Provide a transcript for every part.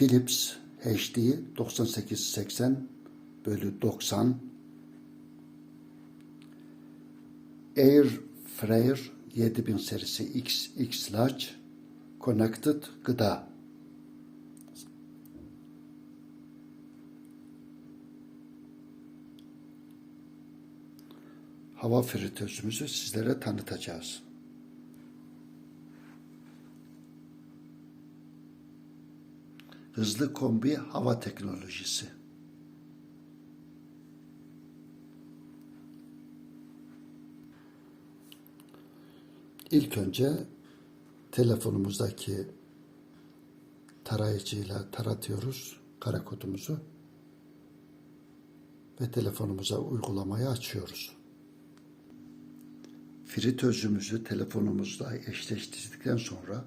Philips HD 9880 bölü 90 Air Fryer 7000 serisi XX Large Connected gıda hava fritözümüzü sizlere tanıtacağız. Hızlı kombi hava teknolojisi. İlk önce telefonumuzdaki tarayıcıyla taratıyoruz kara kodumuzu ve telefonumuza uygulamayı açıyoruz. Fritözümüzü telefonumuzla eşleştirdikten sonra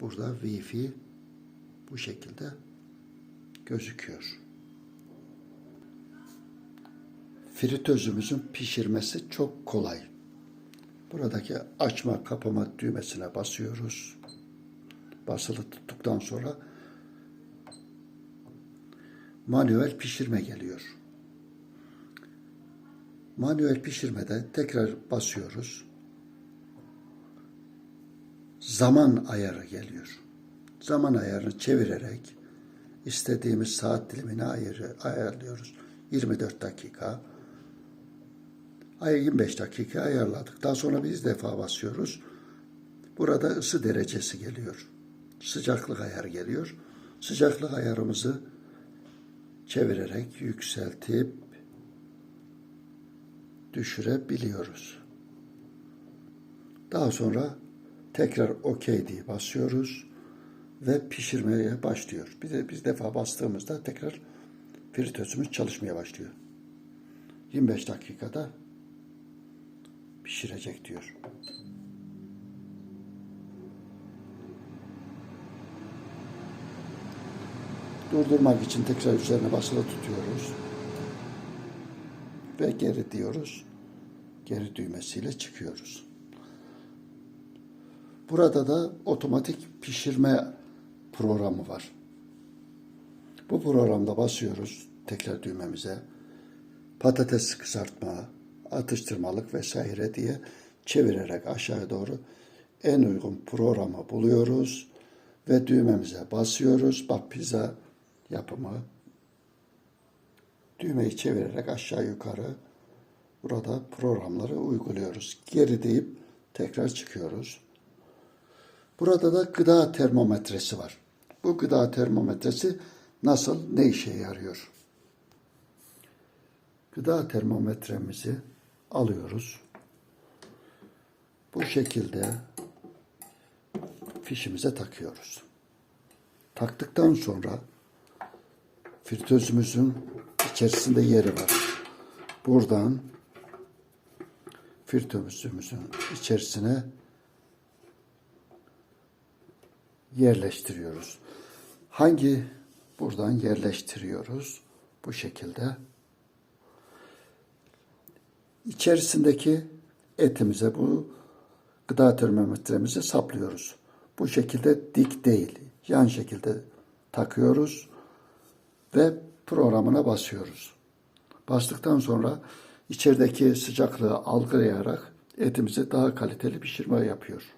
burada Wi-Fi bu şekilde gözüküyor. Fritözümüzün pişirmesi çok kolay. Buradaki açma kapama düğmesine basıyoruz. Basılı tuttuktan sonra manuel pişirme geliyor. Manuel pişirmede tekrar basıyoruz. Zaman ayarı geliyor. Zaman ayarını çevirerek istediğimiz saat dilimini ayarı, ayarlıyoruz. 24 dakika, ay 25 dakika ayarladık. Daha sonra bir defa basıyoruz. Burada ısı derecesi geliyor. Sıcaklık ayarı geliyor. Sıcaklık ayarımızı çevirerek yükseltip düşürebiliyoruz. Daha sonra tekrar OK diye basıyoruz ve pişirmeye başlıyor. Bir de bir defa bastığımızda tekrar fritözümüz çalışmaya başlıyor. 25 dakikada pişirecek diyor. Durdurmak için tekrar üzerine basılı tutuyoruz. Ve geri diyoruz. Geri düğmesiyle çıkıyoruz. Burada da otomatik pişirme programı var. Bu programda basıyoruz tekrar düğmemize. Patates kızartma, atıştırmalık vesaire diye çevirerek aşağı doğru en uygun programı buluyoruz ve düğmemize basıyoruz. Bak pizza yapımı. Düğmeyi çevirerek aşağı yukarı burada programları uyguluyoruz. Geri deyip tekrar çıkıyoruz. Burada da gıda termometresi var. Bu gıda termometresi nasıl, ne işe yarıyor? Gıda termometremizi alıyoruz. Bu şekilde fişimize takıyoruz. Taktıktan sonra fritözümüzün içerisinde yeri var. Buradan fritözümüzün içerisine yerleştiriyoruz. Hangi buradan yerleştiriyoruz? Bu şekilde. İçerisindeki etimize bu gıda termometremizi saplıyoruz. Bu şekilde dik değil, yan şekilde takıyoruz ve programına basıyoruz. Bastıktan sonra içerideki sıcaklığı algılayarak etimizi daha kaliteli pişirme yapıyor.